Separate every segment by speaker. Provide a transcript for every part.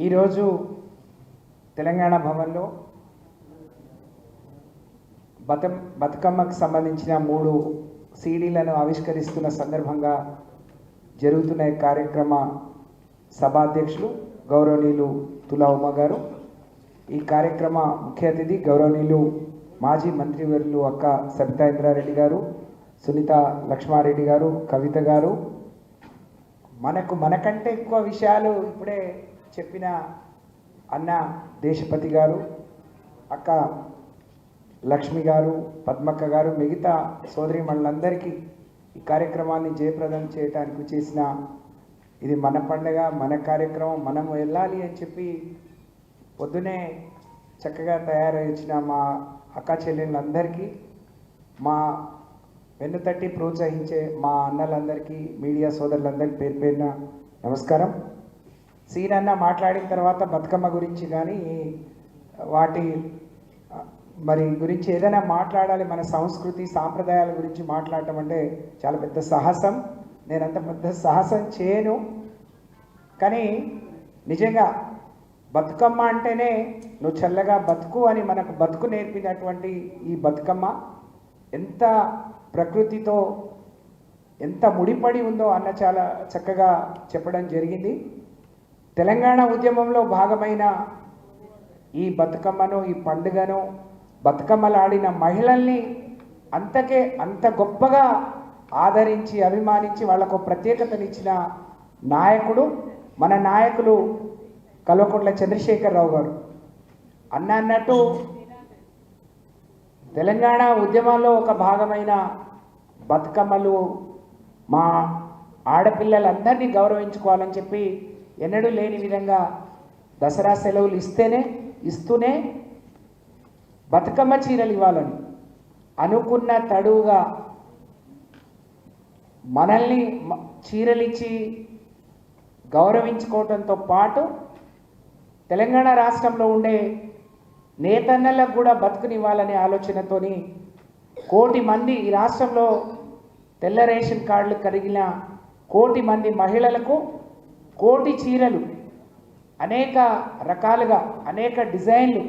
Speaker 1: ఈరోజు తెలంగాణ భవన్లో బత బతుకమ్మకు సంబంధించిన మూడు సీడీలను ఆవిష్కరిస్తున్న సందర్భంగా జరుగుతున్న కార్యక్రమ సభాధ్యక్షులు గౌరవనీయులు తులా ఉమ గారు. ఈ కార్యక్రమ ముఖ్య అతిథి గౌరవనీయులు మాజీ మంత్రివర్యులు అక్క సబితా ఇంద్రారెడ్డి గారు సునీత లక్ష్మారెడ్డి గారు కవిత గారు. మనకు మనకంటే ఎక్కువ విషయాలు ఇప్పుడే చెప్పిన అన్న దేశపతి గారు అక్క లక్ష్మి గారు పద్మక్క గారు మిగతా సోదరి మనందరికీ ఈ కార్యక్రమాన్ని జయప్రదం చేయడానికి చేసిన ఇది మన పండగ మన కార్యక్రమం మనం వెళ్ళాలి అని చెప్పి పొద్దునే చక్కగా తయారై మా అక్క చెల్లెళ్ళందరికీ మా వెన్నుతట్టి ప్రోత్సహించే మా అన్నలందరికీ మీడియా సోదరులందరికీ పేరు పేరున నమస్కారం. సీన్ అన్న మాట్లాడిన తర్వాత బతుకమ్మ గురించి కానీ వాటి మరి గురించి ఏదైనా మాట్లాడాలి మన సంస్కృతి సాంప్రదాయాల గురించి మాట్లాడటం అంటే చాలా పెద్ద సాహసం. నేను అంత పెద్ద సాహసం చేయను. కానీ నిజంగా బతుకమ్మ అంటేనే నువ్వు చల్లగా బతుకు అని మనకు బతుకు నేర్పినటువంటి ఈ బతుకమ్మ ఎంత ప్రకృతితో ఎంత ముడిపడి ఉందో అన్న చాలా చక్కగా చెప్పడం జరిగింది. తెలంగాణ ఉద్యమంలో భాగమైన ఈ బతుకమ్మను ఈ పండుగను బతుకమ్మలాడిన మహిళల్ని అంతకే అంత గొప్పగా ఆదరించి అభిమానించి వాళ్ళకు ప్రత్యేకతనిచ్చిన నాయకుడు మన నాయకులు కల్వకుంట్ల చంద్రశేఖరరావు గారు. అన్న అన్నట్టు తెలంగాణ ఉద్యమంలో ఒక భాగమైన బతుకమ్మలు మా ఆడపిల్లలందరినీ గౌరవించుకోవాలని చెప్పి ఎన్నడూ లేని విధంగా దసరా సెలవులు ఇస్తేనే ఇస్తూనే బతుకమ్మ చీరలు ఇవ్వాలని అనుకున్న తడువుగా మనల్ని చీరలిచ్చి గౌరవించుకోవడంతో పాటు తెలంగాణ రాష్ట్రంలో ఉండే నేతన్నలకు కూడా బతుకునివ్వాలనే ఆలోచనతోని కోటి మంది ఈ రాష్ట్రంలో తెల్ల రేషన్ కార్డులు కలిగిన కోటి మంది మహిళలకు కోటి చీరలు అనేక రకాలుగా అనేక డిజైన్లు.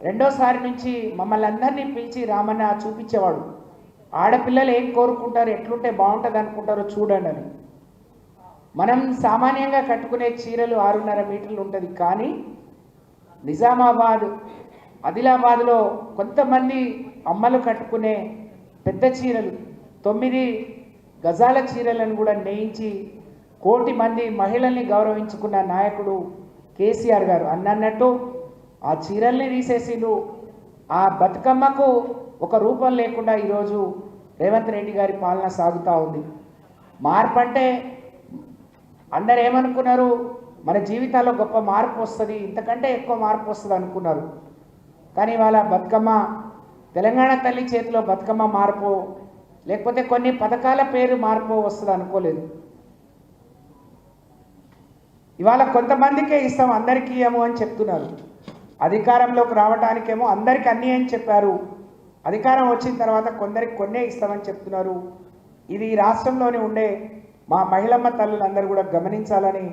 Speaker 1: రెండోసారి నుంచి మమ్మల్ని అందరినీ పిలిచి రామన్న చూపించేవాడు. ఆడపిల్లలు ఏం కోరుకుంటారు ఎట్లుంటే బాగుంటుంది అనుకుంటారో చూడండి అని. మనం సామాన్యంగా కట్టుకునే చీరలు ఆరున్నర మీటర్లు ఉంటుంది కానీ నిజామాబాద్ ఆదిలాబాద్లో కొంతమంది అమ్మలు కట్టుకునే పెద్ద చీరలు తొమ్మిది గజాల చీరలను కూడా నేయించి కోటి మంది మహిళల్ని గౌరవించుకున్న నాయకుడు కేసీఆర్ గారు అన్నట్టు ఆ చీరల్ని తీసేసిండు ఆ బతుకమ్మకు ఒక రూపం లేకుండా ఈరోజు రేవంత్ రెడ్డి గారి పాలన సాగుతూ ఉంది. మార్పు అంటే అందరు ఏమనుకున్నారు? మన జీవితాల్లో గొప్ప మార్పు వస్తుంది ఇంతకంటే ఎక్కువ మార్పు వస్తుంది అనుకున్నారు. కానీ ఇవాళ బతుకమ్మ తెలంగాణ తల్లి చేతిలో బతుకమ్మ మార్పు లేకపోతే కొన్ని పథకాల పేరు మార్పు వస్తుంది అనుకోలేదు. ఇవాళ కొంతమందికే ఇస్తాం అందరికీ ఏమో అని చెప్తున్నారు. అధికారంలోకి రావడానికేమో అందరికీ అన్నీ అని చెప్పారు. అధికారం వచ్చిన తర్వాత కొందరికి కొన్నే ఇస్తామని చెప్తున్నారు. ఇది ఈ రాష్ట్రంలోనే ఉండే మా మహిళమ్మ తల్లులందరూ కూడా గమనించాలని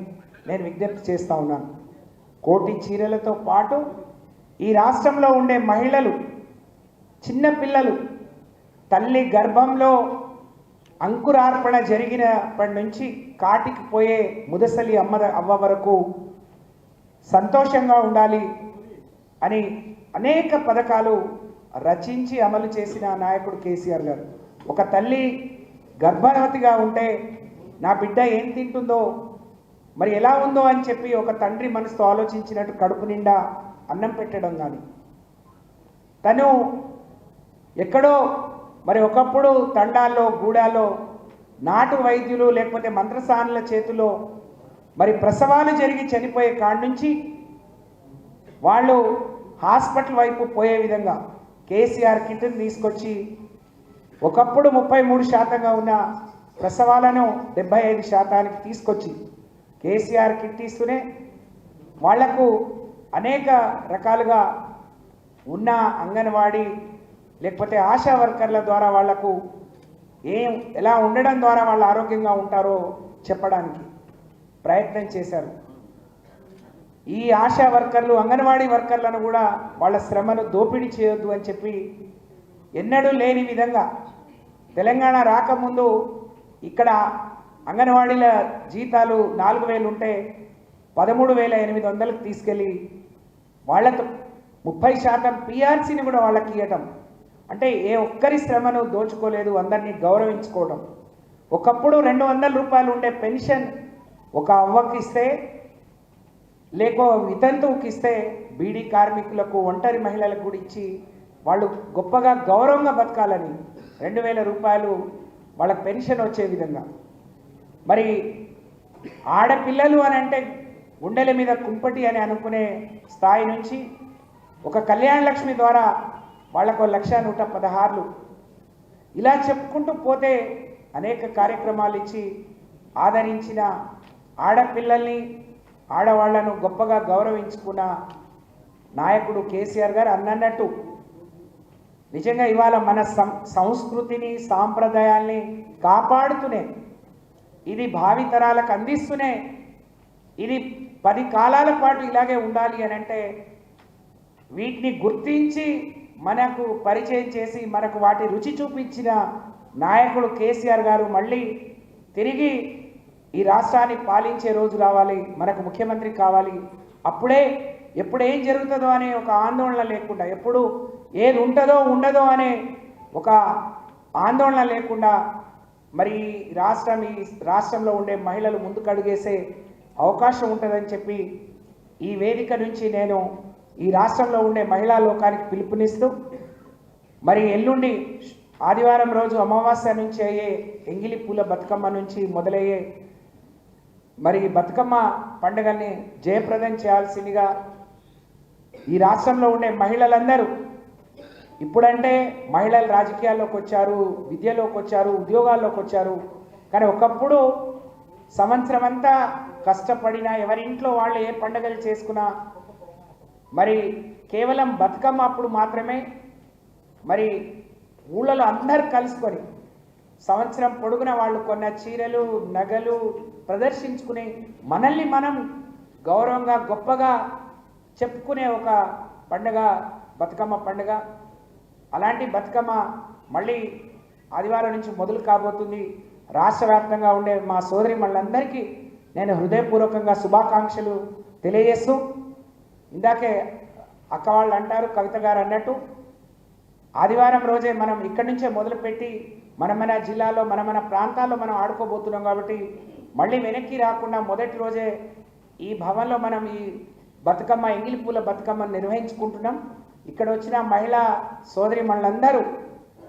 Speaker 1: నేను విజ్ఞప్తి చేస్తూ ఉన్నాను కోటి చీరలతో పాటు ఈ రాష్ట్రంలో ఉండే మహిళలు చిన్నపిల్లలు తల్లి గర్భంలో అంకురార్పణ జరిగినప్పటి నుంచి కాటికి పోయే ముదసలి అమ్మ అవ్వ వరకు సంతోషంగా ఉండాలి అని అనేక పథకాలు రచించి అమలు చేసిన నాయకుడు కేసీఆర్ గారు. ఒక తల్లి గర్భవతిగా ఉంటే నా బిడ్డ ఏం తింటుందో మరి ఎలా ఉందో అని చెప్పి ఒక తండ్రి మనసుతో ఆలోచించినట్టు కడుపు నిండా అన్నం పెట్టడం కానీ తను ఎక్కడో మరి ఒకప్పుడు తండాల్లో గూడాల్లో నాటు వైద్యులు లేకపోతే మంత్రసానుల చేతిలో మరి ప్రసవాలు జరిగి చనిపోయే కాడి నుంచి వాళ్ళు హాస్పిటల్ వైపు పోయే విధంగా కేసీఆర్ కిట్ని తీసుకొచ్చి ఒకప్పుడు ముప్పై మూడు శాతంగా ఉన్న ప్రసవాలను డెబ్బై ఐదు శాతానికి తీసుకొచ్చి కేసీఆర్ కిట్ ఇస్తూనే వాళ్ళకు అనేక రకాలుగా ఉన్న అంగన్వాడీ లేకపోతే ఆశా వర్కర్ల ద్వారా వాళ్ళకు ఏం ఎలా ఉండడం ద్వారా వాళ్ళు ఆరోగ్యంగా ఉంటారో చెప్పడానికి ప్రయత్నం చేశారు. ఈ ఆశా వర్కర్లు అంగన్వాడీ వర్కర్లను కూడా వాళ్ళ శ్రమను దోపిడీ చేయొద్దు అని చెప్పి ఎన్నడూ లేని విధంగా తెలంగాణ రాకముందు ఇక్కడ అంగన్వాడీల జీతాలు నాలుగు వేలు ఉంటే పదమూడు వేల ఎనిమిది వందలకు తీసుకెళ్ళి వాళ్ళకు ముప్పై శాతం పిఆర్సీని కూడా వాళ్ళకి ఇవ్వటం అంటే ఏ ఒక్కరి శ్రమను దోచుకోలేదు అందరినీ గౌరవించుకోవడం. ఒకప్పుడు రెండు వందల రూపాయలు ఉండే పెన్షన్ ఒక అవ్వకి ఇస్తే లేకో వితంతువుకి ఇస్తే బీడీ కార్మికులకు ఒంటరి మహిళలకు కూడా ఇచ్చి వాళ్ళు గొప్పగా గౌరవంగా బతకాలని రెండు వేల రూపాయలు వాళ్ళకి పెన్షన్ వచ్చే విధంగా. మరి ఆడపిల్లలు అని అంటే గుండెల మీద కుంపటి అని అనుకునే స్థాయి నుంచి ఒక కళ్యాణ లక్ష్మి ద్వారా వాళ్ళకు లక్ష నూట పదహారులు. ఇలా చెప్పుకుంటూ పోతే అనేక కార్యక్రమాలు ఇచ్చి ఆదరించిన ఆడపిల్లల్ని ఆడవాళ్ళను గొప్పగా గౌరవించుకున్న నాయకుడు కేసీఆర్ గారు అన్నట్టు నిజంగా ఇవాళ మన సం సంస్కృతిని సాంప్రదాయాల్ని కాపాడుతూనే ఇది భావితరాలకు అందిస్తూనే ఇది పది కాలాల పాటు ఇలాగే ఉండాలి అని అంటే వీటిని గుర్తించి మనకు పరిచయం చేసి మనకు వాటి రుచి చూపించిన నాయకుడు కేసీఆర్ గారు మళ్ళీ తిరిగి ఈ రాష్ట్రాన్ని పాలించే రోజు రావాలి మనకు ముఖ్యమంత్రి కావాలి. అప్పుడే ఎప్పుడు ఏం జరుగుతుందో అనే ఒక ఆందోళన లేకుండా ఎప్పుడు ఏది ఉంటుందో ఉండదో అనే ఒక ఆందోళన లేకుండా మరి రాష్ట్రం ఈ రాష్ట్రంలో ఉండే మహిళలు ముందుకు అడుగేసే అవకాశం ఉంటుందని చెప్పి ఈ వేదిక నుంచి నేను ఈ రాష్ట్రంలో ఉండే మహిళా లోకానికి పిలుపునిస్తూ మరి ఎల్లుండి ఆదివారం రోజు అమావాస్య నుంచి అయ్యే ఎంగిలి పూల బతుకమ్మ నుంచి మొదలయ్యే మరి ఈ బతుకమ్మ పండుగల్ని జయప్రదం చేయాల్సిందిగా ఈ రాష్ట్రంలో ఉండే మహిళలందరూ ఇప్పుడంటే మహిళలు రాజకీయాల్లోకి వచ్చారు విద్యలోకి వచ్చారు ఉద్యోగాల్లోకి వచ్చారు. కానీ ఒకప్పుడు సంవత్సరం అంతా కష్టపడిన ఎవరింట్లో వాళ్ళు ఏ పండుగలు చేసుకున్నా మరి కేవలం బతుకమ్మ అప్పుడు మాత్రమే మరి ఊళ్ళలో అందరు కలుసుకొని సంవత్సరం పొడుగున వాళ్ళు కొన్న చీరలు నగలు ప్రదర్శించుకుని మనల్ని మనం గౌరవంగా గొప్పగా చెప్పుకునే ఒక పండుగ బతుకమ్మ పండుగ. అలాంటి బతుకమ్మ మళ్ళీ ఆదివారం నుంచి మొదలు కాబోతుంది. రాష్ట్ర వ్యాప్తంగా ఉండే మా సోదరి మళ్ళందరికీ నేను హృదయపూర్వకంగా శుభాకాంక్షలు తెలియజేస్తూ ఇందాకే అక్క వాళ్ళు అంటారు కవిత గారు అన్నట్టు ఆదివారం రోజే మనం ఇక్కడి నుంచే మొదలుపెట్టి మన మన జిల్లాలో మన మన ప్రాంతాల్లో మనం ఆడుకోబోతున్నాం కాబట్టి మళ్ళీ వెనక్కి రాకుండా మొదటి రోజే ఈ భవన్లో మనం ఈ బతుకమ్మ ఎంగిలి పూల బతుకమ్మను నిర్వహించుకుంటున్నాం. ఇక్కడ వచ్చిన మహిళా సోదరి మళ్ళందరూ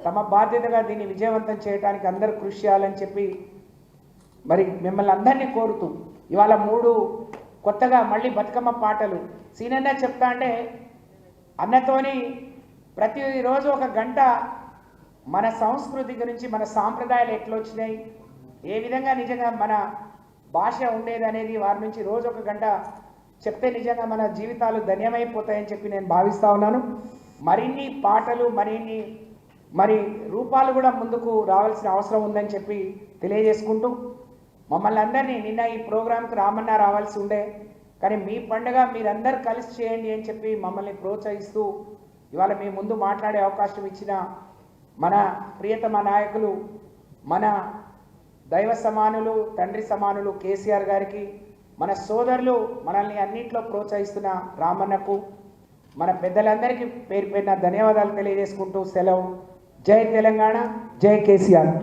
Speaker 1: తమ బాధ్యతగా దీన్ని విజయవంతం చేయడానికి అందరూ కృషి చేయాలని చెప్పి మరి మిమ్మల్ని అందరినీ కోరుతూ ఇవాళ మూడు కొత్తగా మళ్ళీ బతుకమ్మ పాటలు. సీనన్న చెప్తా అంటే అన్నతోని ప్రతిరోజు ఒక గంట మన సంస్కృతి గురించి మన సాంప్రదాయాలు ఎట్లా వచ్చినాయి ఏ విధంగా నిజంగా మన భాష ఉండేది అనేది వారి నుంచి రోజు ఒక గంట చెప్తే నిజంగా మన జీవితాలు ధన్యమైపోతాయని చెప్పి నేను భావిస్తూ ఉన్నాను. మరిన్ని పాటలు మరిన్ని మరి రూపాలు కూడా ముందుకు రావాల్సిన అవసరం ఉందని చెప్పి తెలియజేసుకుంటూ మమ్మల్ని అందరినీ నిన్న ఈ ప్రోగ్రాంకి రామన్నా రావాల్సి ఉండే. కానీ మీ పండుగ మీరందరూ కలిసి చేయండి అని చెప్పి మమ్మల్ని ప్రోత్సహిస్తూ ఇవాళ మీ ముందు మాట్లాడే అవకాశం ఇచ్చిన మన ప్రియతమ నాయకులు మన దైవ సమానులు తండ్రి సమానులు కేసీఆర్ గారికి మన సోదరులు మనల్ని అన్నింటిలో ప్రోత్సహిస్తున్న రామన్నకు మన పెద్దలందరికీ పేరు పేరున ధన్యవాదాలు తెలియజేసుకుంటూ సెలవు. జై తెలంగాణ జై కేసీఆర్.